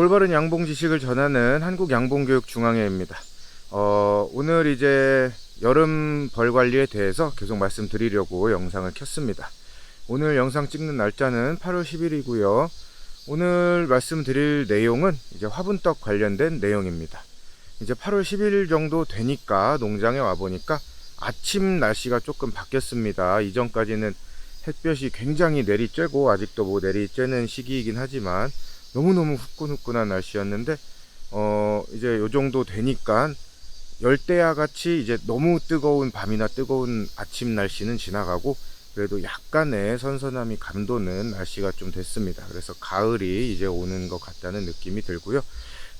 올바른 양봉 지식을 전하는 한국양봉교육중앙회입니다. 어, 오늘 이제 여름 벌 관리에 대해서 계속 말씀드리려고 영상을 켰습니다. 오늘 영상 찍는 날짜는 8월 10일이고요. 오늘 말씀드릴 내용은 이제 화분떡 관련된 내용입니다. 이제 8월 10일 정도 되니까 농장에 와 보니까 아침 날씨가 조금 바뀌었습니다. 이전까지는 햇볕이 굉장히 내리쬐고 아직도 뭐 내리쬐는 시기이긴 하지만 너무너무 후끈후끈한 날씨였는데 어 이제 요 정도 되니까 열대야 같이 이제 너무 뜨거운 밤이나 뜨거운 아침 날씨는 지나가고 그래도 약간의 선선함이 감도는 날씨가 좀 됐습니다. 그래서 가을이 이제 오는 것 같다는 느낌이 들고요.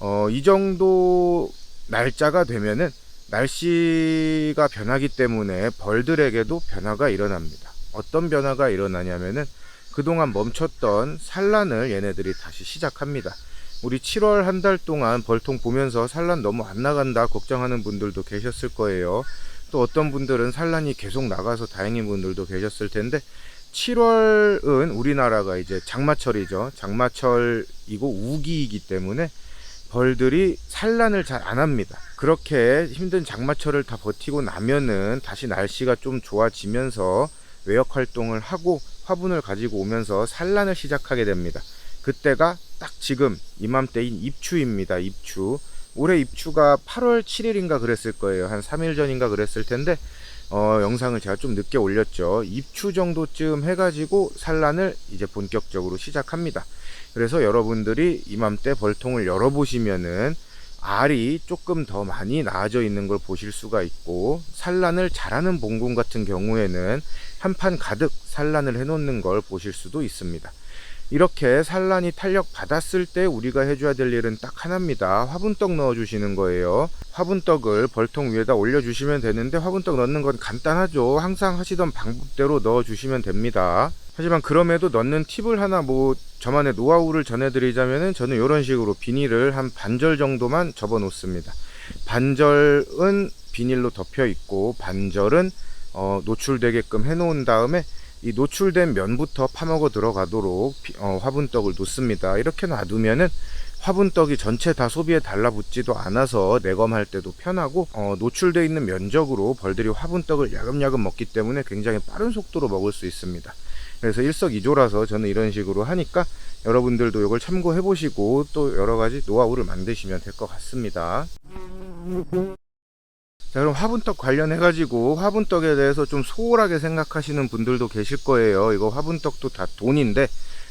어, 이 정도 날짜가 되면은 날씨가 변하기 때문에 벌들에게도 변화가 일어납니다. 어떤 변화가 일어나냐면은 그동안 멈췄던 산란을 얘네들이 다시 시작합니다. 우리 7월 한 달 동안 벌통 보면서 산란 너무 안 나간다 걱정하는 분들도 계셨을 거예요. 또 어떤 분들은 산란이 계속 나가서 다행인 분들도 계셨을 텐데 7월은 우리나라가 이제 장마철이죠. 장마철이고 우기이기 때문에 벌들이 산란을 잘 안 합니다. 그렇게 힘든 장마철을 다 버티고 나면은 다시 날씨가 좀 좋아지면서 외역 활동을 하고 화분을 가지고 오면서 산란을 시작하게 됩니다. 그때가 딱 지금 이맘때인 입추입니다. 입추. 올해 입추가 8월 7일인가 그랬을 거예요. 한 3일 전인가 그랬을 텐데 어, 영상을 제가 좀 늦게 올렸죠. 입추 정도쯤 해가지고 산란을 이제 본격적으로 시작합니다. 그래서 여러분들이 이맘때 벌통을 열어보시면은 알이 조금 더 많이 나아져 있는 걸 보실 수가 있고 산란을 잘하는 봉군 같은 경우에는 한 판 가득 산란을 해놓는 걸 보실 수도 있습니다. 이렇게 산란이 탄력 받았을 때 우리가 해줘야 될 일은 딱 하나입니다. 화분떡 넣어주시는 거예요. 화분떡을 벌통 위에다 올려주시면 되는데 화분떡 넣는 건 간단하죠. 항상 하시던 방법대로 넣어주시면 됩니다. 하지만 그럼에도 넣는 팁을 하나 뭐 저만의 노하우를 전해드리자면은 저는 이런 식으로 비닐을 한 반절 정도만 접어 놓습니다. 반절은 비닐로 덮여 있고 반절은 어, 노출되게끔 해 놓은 다음에 이 노출된 면부터 파먹어 들어가도록 비- 어, 화분떡을 놓습니다. 이렇게 놔두면은 화분떡이 전체 다 소비에 달라붙지도 않아서 내검할 때도 편하고 어, 노출되어 있는 면적으로 벌들이 화분떡을 야금야금 먹기 때문에 굉장히 빠른 속도로 먹을 수 있습니다. 그래서 일석이조라서 저는 이런 식으로 하니까 여러분들도 이걸 참고해 보시고 또 여러 가지 노하우를 만드시면 될 것 같습니다. 자, 그럼 화분떡 관련해 가지고 화분떡에 대해서 좀 소홀하게 생각하시는 분들도 계실 거예요. 이거 화분떡도 다 돈인데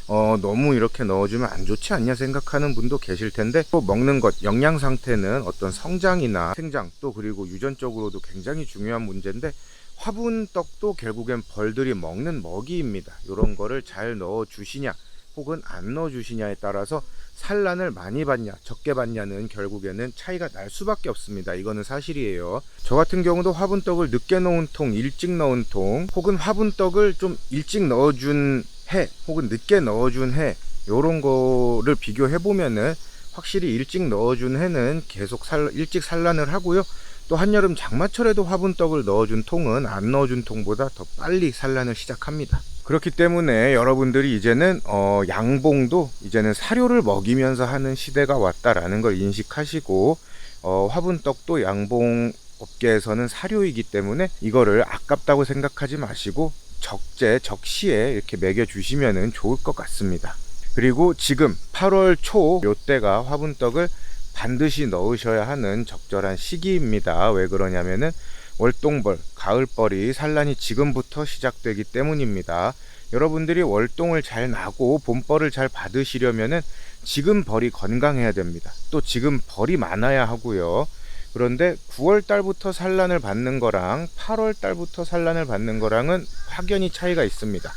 어, 너무 이렇게 넣어주면 안 좋지 않냐 생각하는 분도 계실 텐데 또 먹는 것 영양 상태는 어떤 성장이나 생장 또 그리고 유전적으로도 굉장히 중요한 문제인데 화분떡도 결국엔 벌들이 먹는 먹이입니다. 이런 거를 잘 넣어 주시냐 혹은 안 넣어 주시냐에 따라서 산란을 많이 받냐 적게 받냐는 결국에는 차이가 날 수밖에 없습니다. 이거는 사실이에요. 저 같은 경우도 화분떡을 늦게 넣은 통, 일찍 넣은 통, 혹은 화분떡을 좀 일찍 넣어준 해, 혹은 늦게 넣어준 해, 요런 거를 비교해 보면은 확실히 일찍 넣어준 해는 계속 살, 일찍 산란을 하고요. 또 한여름 장마철에도 화분떡을 넣어준 통은 안 넣어준 통보다 더 빨리 산란을 시작합니다. 그렇기 때문에 여러분들이 이제는 어, 양봉도 이제는 사료를 먹이면서 하는 시대가 왔다라는 걸 인식하시고 어, 화분떡도 양봉 업계에서는 사료이기 때문에 이거를 아깝다고 생각하지 마시고 적재 적시에 이렇게 먹여 주시면은 좋을 것 같습니다. 그리고 지금 8월 초 요때가 화분떡을 반드시 넣으셔야 하는 적절한 시기입니다. 왜 그러냐면은 월동벌, 가을벌이 산란이 지금부터 시작되기 때문입니다. 여러분들이 월동을 잘 나고 봄벌을 잘 받으시려면은 지금 벌이 건강해야 됩니다. 또 지금 벌이 많아야 하고요. 그런데 9월 달부터 산란을 받는 거랑 8월 달부터 산란을 받는 거랑은 확연히 차이가 있습니다.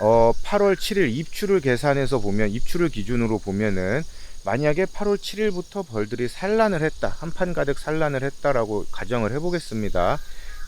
어, 8월 7일 입추를 계산해서 보면 입추를 기준으로 보면은 만약에 8월 7일부터 벌들이 산란을 했다. 한판 가득 산란을 했다라고 가정을 해 보겠습니다.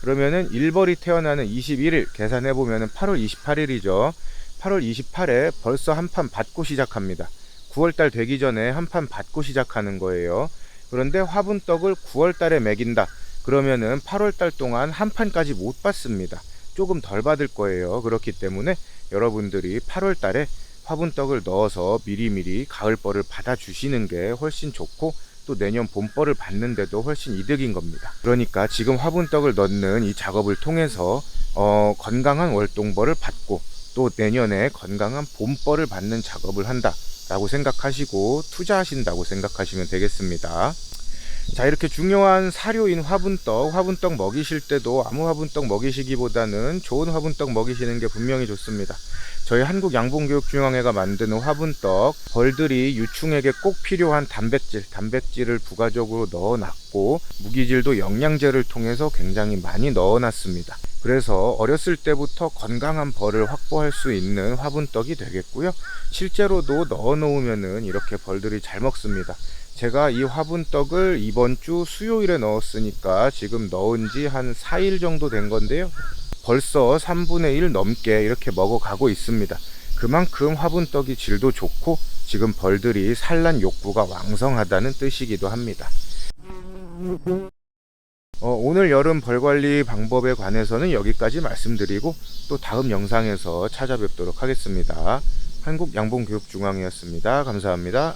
그러면은 1벌이 태어나는 21일 계산해 보면은 8월 28일이죠. 8월 28일에 벌써 한판 받고 시작합니다. 9월 달 되기 전에 한판 받고 시작하는 거예요. 그런데 화분떡을 9월 달에 먹인다. 그러면은 8월 달 동안 한 판까지 못 받습니다. 조금 덜 받을 거예요. 그렇기 때문에 여러분들이 8월 달에 화분떡을 넣어서 미리미리 가을벌을 받아주시는 게 훨씬 좋고 또 내년 봄벌을 받는데도 훨씬 이득인 겁니다. 그러니까 지금 화분떡을 넣는 이 작업을 통해서 어, 건강한 월동벌을 받고 또 내년에 건강한 봄벌을 받는 작업을 한다라고 생각하시고 투자하신다고 생각하시면 되겠습니다. 자 이렇게 중요한 사료인 화분떡 화분떡 먹이실 때도 아무 화분떡 먹이시기보다는 좋은 화분떡 먹이시는 게 분명히 좋습니다. 저희 한국양봉교육중앙회가 만드는 화분떡 벌들이 유충에게 꼭 필요한 단백질 단백질을 부가적으로 넣어놨고 무기질도 영양제를 통해서 굉장히 많이 넣어놨습니다. 그래서 어렸을 때부터 건강한 벌을 확보할 수 있는 화분떡이 되겠고요. 실제로도 넣어 놓으면은 이렇게 벌들이 잘 먹습니다 제가 이 화분떡을 이번 주 수요일에 넣었으니까 지금 넣은 지 한 4일 정도 된 건데요. 벌써 3분의 1 넘게 이렇게 먹어가고 있습니다. 그만큼 화분떡이 질도 좋고 지금 벌들이 산란 욕구가 왕성하다는 뜻이기도 합니다. 어, 오늘 여름 벌 관리 방법에 관해서는 여기까지 말씀드리고 또 다음 영상에서 찾아뵙도록 하겠습니다. 한국양봉교육중앙이었습니다. 감사합니다.